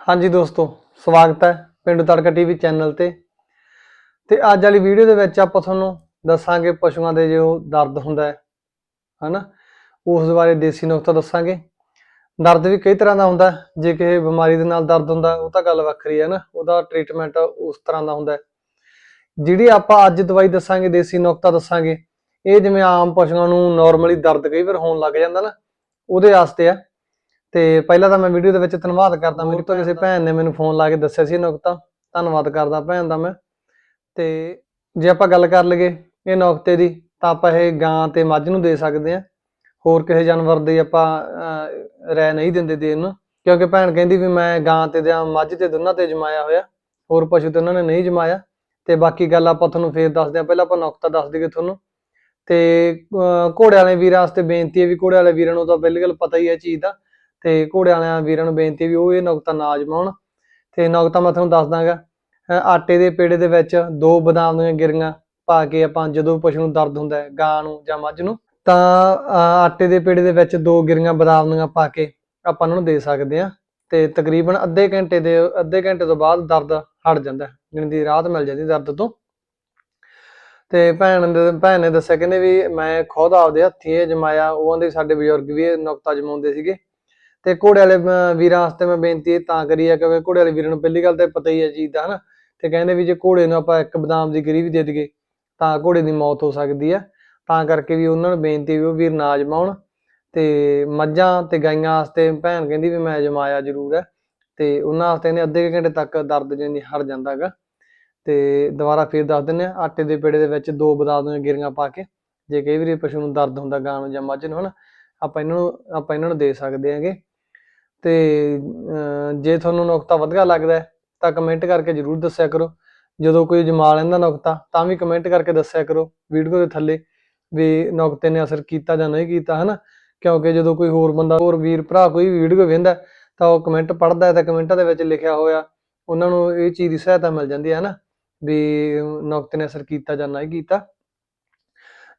ਹਾਂਜੀ ਦੋਸਤੋ, ਸਵਾਗਤ ਹੈ ਪਿੰਡ ਤੜਕਾ ਟੀਵੀ ਚੈਨਲ ਤੇ। ਤੇ ਅੱਜ ਵਾਲੀ ਵੀਡੀਓ ਦੇ ਵਿੱਚ ਆਪਾਂ ਤੁਹਾਨੂੰ ਦੱਸਾਂਗੇ ਪਸ਼ੂਆਂ ਦੇ ਜੋ ਦਰਦ ਹੁੰਦਾ ਹੈ, ਹਨਾ? ਉਸ ਬਾਰੇ ਦੇਸੀ ਨੁਕਤਾ ਦੱਸਾਂਗੇ। ਦਰਦ ਵੀ ਕਈ ਤਰ੍ਹਾਂ ਦਾ ਹੁੰਦਾ ਜੇ ਕਿਸੇ ਬਿਮਾਰੀ ਦੇ ਨਾਲ ਦਰਦ ਹੁੰਦਾ ਉਹ ਤਾਂ ਗੱਲ ਵੱਖਰੀ ਹੈ ਨਾ, ਉਹਦਾ ਟ੍ਰੀਟਮੈਂਟ ਉਸ ਤਰ੍ਹਾਂ ਦਾ ਹੁੰਦਾ ਜਿਹੜੀ ਆਪਾਂ ਅੱਜ ਦਵਾਈ ਦੱਸਾਂਗੇ, ਦੇਸੀ ਨੁਕਤਾ ਦੱਸਾਂਗੇ, ਇਹ ਜਿਵੇਂ ਆਮ ਪਸ਼ੂਆਂ ਨੂੰ ਨਾਰਮਲੀ ਦਰਦ ਕਈ ਵਾਰ ਹੋਣ ਲੱਗ ਜਾਂਦਾ ਨਾ, ਉਹਦੇ ਵਾਸਤੇ ਆ ਤੇ ਪਹਿਲਾਂ ਤਾਂ ਮੈਂ ਵੀਡੀਓ ਦੇ ਵਿੱਚ ਧੰਨਵਾਦ ਕਰਦਾ ਮੇਰੀ ਤਾਂ ਕਿਸੇ ਭੈਣ ਨੇ ਮੈਨੂੰ ਫੋਨ ਲਾ ਕੇ ਦੱਸਿਆ ਸੀ ਨੁਕਤਾ। ਧੰਨਵਾਦ ਕਰਦਾ ਭੈਣ ਦਾ ਮੈਂ। ਤੇ ਜੇ ਆਪਾਂ ਗੱਲ ਕਰ ਲਈਏ ਇਹ ਨੁਕਤੇ ਦੀ ਤਾਂ ਆਪਾਂ ਇਹ ਗਾਂ ਤੇ ਮੱਝ ਨੂੰ ਦੇ ਸਕਦੇ ਆ ਹੋਰ ਕਿਸੇ ਜਾਨਵਰ ਦੀ ਆਪਾਂ ਰਹਿ ਨਹੀਂ ਦਿੰਦੇ ਦੇਣ ਨੂੰ। ਕਿਉਂਕਿ ਭੈਣ ਕਹਿੰਦੀ ਵੀ ਮੈਂ ਗਾਂ ਤੇ ਜਾਂ ਮੱਝ ਤੇ ਦੋਨਾਂ ਤੇ ਜਮਾਇਆ ਹੋਇਆ। ਹੋਰ ਪਸ਼ੂ ਤੇ ਉਹਨਾਂ ਨੇ ਨਹੀਂ ਜਮਾਇਆ। ਤੇ ਬਾਕੀ ਗੱਲ ਆਪਾਂ ਤੁਹਾਨੂੰ ਫੇਰ ਦੱਸਦੇ ਆ ਪਹਿਲਾਂ ਆਪਾਂ ਨੁਕਤਾ ਦੱਸ ਦਈਏ ਤੁਹਾਨੂੰ। ਤੇ ਅਹ, ਘੋੜੇ ਵਾਲੇ ਵੀਰਾਂ ਵਾਸਤੇ ਬੇਨਤੀ ਹੈ ਵੀ ਘੋੜੇ ਵਾਲੇ ਵੀਰਾਂ ਨੂੰ ਤਾਂ ਪਹਿਲੀ ਗੱਲ ਪਤਾ ਹੀ ਹੈ ਚੀਜ਼ ਦਾ। ਤੇ ਘੋੜੇ ਵਾਲਿਆਂ ਵੀਰਾਂ ਨੂੰ ਬੇਨਤੀ ਵੀ ਉਹ ਇਹ ਨੁਕਤਾ ਨਾ ਅਜਮਾਉਣ। ਤੇ ਨੁਕਤਾ ਮੈਂ ਤੁਹਾਨੂੰ ਦੱਸ ਦਾਂਗਾ ਆਟੇ ਦੇ ਪੇੜੇ ਦੇ ਵਿੱਚ ਦੋ ਬਦਾਮ ਦੀਆਂ ਗਿਰੀਆਂ ਪਾ ਕੇ ਆਪਾਂ ਜਦੋਂ ਪਸ਼ੂ ਨੂੰ ਦਰਦ ਹੁੰਦਾ ਹੈ, ਗਾਂ ਨੂੰ ਜਾਂ ਮੱਝ ਨੂੰ, ਤਾਂ, ਅਹ ਆਟੇ ਦੇ ਪੇੜੇ ਦੇ ਵਿੱਚ ਦੋ ਗਿਰੀਆਂ ਬਦਾਮ ਦੀਆਂ ਪਾ ਕੇ ਆਪਾਂ ਉਹਨਾਂ ਨੂੰ ਦੇ ਸਕਦੇ ਆ ਤੇ ਤਕਰੀਬਨ ਅੱਧੇ ਘੰਟੇ ਦੇ, ਅੱਧੇ ਘੰਟੇ ਤੋਂ ਬਾਅਦ ਦਰਦ ਹਟ ਜਾਂਦਾ ਹੈ ਦੀ ਰਾਹਤ ਮਿਲ ਜਾਂਦੀ ਦਰਦ ਤੋਂ। ਤੇ ਭੈਣ ਨੇ ਭੈਣ ਨੇ ਦੱਸਿਆ, ਕਹਿੰਦੇ ਵੀ ਮੈਂ ਖੁਦ ਆਪਦੇ ਹੱਥੀਂ ਇਹ ਜਮਾਇਆ, ਉਹ ਕਹਿੰਦੇ ਸਾਡੇ ਬਜ਼ੁਰਗ ਵੀ ਇਹ ਨੁਕਤਾ ਜਮਾਉਂਦੇ ਸੀਗੇ। ਤੇ ਘੋੜੇ ਵਾਲੇ ਅਹ, ਵੀਰਾਂ ਵਾਸਤੇ ਮੈਂ ਬੇਨਤੀ ਇਹ ਤਾਂ ਕਰੀ ਆ ਕਿਉਂਕਿ ਘੋੜੇ ਵਾਲੇ ਵੀਰਾਂ ਨੂੰ ਪਹਿਲੀ ਗੱਲ ਤਾਂ ਪਤਾ ਹੀ ਹੈ ਚੀਜ਼ ਦਾ ਹਨਾ? ਤੇ ਕਹਿੰਦੇ ਵੀ ਜੇ ਘੋੜੇ ਨੂੰ ਆਪਾਂ ਇੱਕ ਬਦਾਮ ਦੀ ਗਿਰੀ ਵੀ ਦੇ ਦਈਏ ਤਾਂ ਘੋੜੇ ਦੀ ਮੌਤ ਹੋ ਸਕਦੀ ਆ। ਤਾਂ ਕਰਕੇ ਵੀ ਉਹਨਾਂ ਨੂੰ ਬੇਨਤੀ ਵੀ ਉਹ ਵੀਰ ਨਾ ਅਜਮਾਉਣ। ਤੇ ਮੱਝਾਂ ਤੇ ਗਾਈਆਂ ਵਾਸਤੇ ਭੈਣ ਕਹਿੰਦੀ ਵੀ ਮੈਂ ਅਜਮਾਇਆ ਜ਼ਰੂਰ ਹੈ ਤੇ ਉਹਨਾਂ ਵਾਸਤੇ ਨੇ ਅੱਧੇ ਕੁ ਘੰਟੇ ਤੱਕ ਦਰਦ ਜਿੰਨੀ ਹਟ ਜਾਂਦਾ ਹੈਗਾ। ਤੇ ਦੁਬਾਰਾ ਫੇਰ ਦੱਸ ਦਿੰਦੇ ਆ ਆਟੇ ਦੇ ਪੇੜੇ ਦੇ ਵਿੱਚ ਦੋ ਬਦਾਮ ਦੀਆਂ ਗਿਰੀਆਂ ਪਾ ਕੇ ਜੇ ਕਈ ਵਾਰੀ ਪਸ਼ੂ ਨੂੰ ਦਰਦ ਹੁੰਦਾ ਗਾਂ ਨੂੰ ਜਾਂ ਮੱਝ ਨੂੰ ਹਨਾ? ਆਪਾਂ ਇਹਨਾਂ ਨੂੰ ਆਪਾਂ ਇਹਨਾਂ ਨੂੰ ਦੇ ਸਕਦੇ ਹਾਂਗੇ। ਤੇ ਜੇ ਤੁਹਾਨੂੰ ਨੁਕਤਾ ਵਧੀਆ ਲੱਗਦਾ ਤਾਂ ਕਮੈਂਟ ਕਰਕੇ ਜਰੂਰ ਦੱਸਿਆ ਕਰੋ। ਜਦੋਂ ਕੋਈ ਜਮਾ ਲੈਂਦਾ ਨੁਕਤਾ, ਤਾਂ ਵੀ ਕਮੈਂਟ ਕਰਕੇ ਦੱਸਿਆ ਕਰੋ ਵੀਡੀਓ ਦੇ ਥੱਲੇ ਵੀ ਨੁਕਤੇ ਨੇ ਅਸਰ ਕੀਤਾ ਜਾਂ ਨਹੀਂ ਕੀਤਾ, ਹਨਾ? ਕਿਉਂਕਿ ਜਦੋਂ ਕੋਈ ਹੋਰ ਬੰਦਾ, ਹੋਰ ਵੀਰ, ਭਰਾ ਕੋਈ ਵੀਡੀਓ ਵੇਖਦਾ ਤਾਂ ਉਹ ਕਮੈਂਟ ਪੜ੍ਹਦਾ ਤਾਂ ਕਮੈਂਟਾਂ ਦੇ ਵਿੱਚ ਲਿਖਿਆ ਹੋਇਆ ਉਹਨਾਂ ਨੂੰ ਇਹ ਚੀਜ਼ ਦੀ ਸਹਾਇਤਾ ਮਿਲ ਜਾਂਦੀ ਹੈ, ਹਨਾ? ਵੀ ਨੁਕਤੇ ਨੇ ਅਸਰ ਕੀਤਾ ਜਾਂ ਨਹੀਂ ਕੀਤਾ।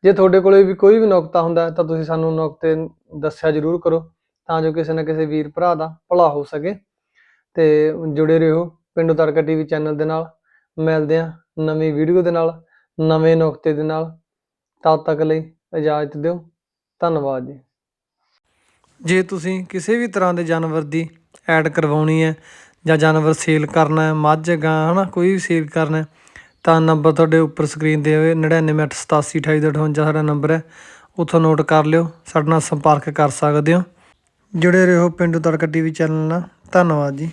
ਜੇ ਤੁਹਾਡੇ ਕੋਲੇ ਵੀ ਕੋਈ ਵੀ ਨੁਕਤਾ ਹੁੰਦਾ ਤਾਂ ਤੁਸੀਂ ਸਾਨੂੰ ਨੁਕਤੇ ਦੱਸਿਆ ਜਰੂਰ ਕਰੋ। ਤਾਂ ਜੋ ਕਿਸੇ ਨਾ ਕਿਸੇ ਵੀਰ ਭਰਾ ਦਾ ਭਲਾ ਹੋ ਸਕੇ। ਤੇ ਜੁੜੇ ਰਹੋ ਪਿੰਡੂ ਤੜਕਾ ਟੀਵੀ ਚੈਨਲ ਦੇ ਨਾਲ। ਮਿਲਦੇ ਆ ਨਵੀਂ ਵੀਡੀਓ ਦੇ ਨਾਲ, ਨਵੇਂ ਨੁਕਤੇ ਦੇ ਨਾਲ। ਤਦ ਤੱਕ ਲਈ ਇਜਾਜ਼ਤ ਦਿਓ। ਧੰਨਵਾਦ ਜੀ। ਜੇ ਤੁਸੀਂ ਕਿਸੇ ਵੀ ਤਰ੍ਹਾਂ ਦੇ ਜਾਨਵਰ ਦੀ ਐਡ ਕਰਵਾਉਣੀ ਹੈ ਜਾਂ ਜਾਨਵਰ ਸੇਲ ਕਰਨਾ ਹੈ, ਮੱਝ, ਗਾਂ, ਹਨਾ, ਕੋਈ ਵੀ ਸੇਲ ਕਰਨਾ ਹੈ, ਤਾਂ ਨੰਬਰ ਤੁਹਾਡੇ ਉੱਪਰ ਸਕਰੀਨ ਤੇ ਹੋਵੇ 9988782858 ਸਾਡਾ ਨੰਬਰ ਹੈ। ਉੱਥੋਂ ਨੋਟ ਕਰ ਲਿਓ, ਸਾਡੇ ਨਾਲ ਸੰਪਰਕ ਕਰ ਸਕਦੇ ਹੋ। ਜੁੜੇ ਰਹੋ ਪੇਂਡੂ ਤੜਕਾ ਟੀਵੀ ਚੈਨਲ ਨਾਲ। ਧੰਨਵਾਦ ਜੀ।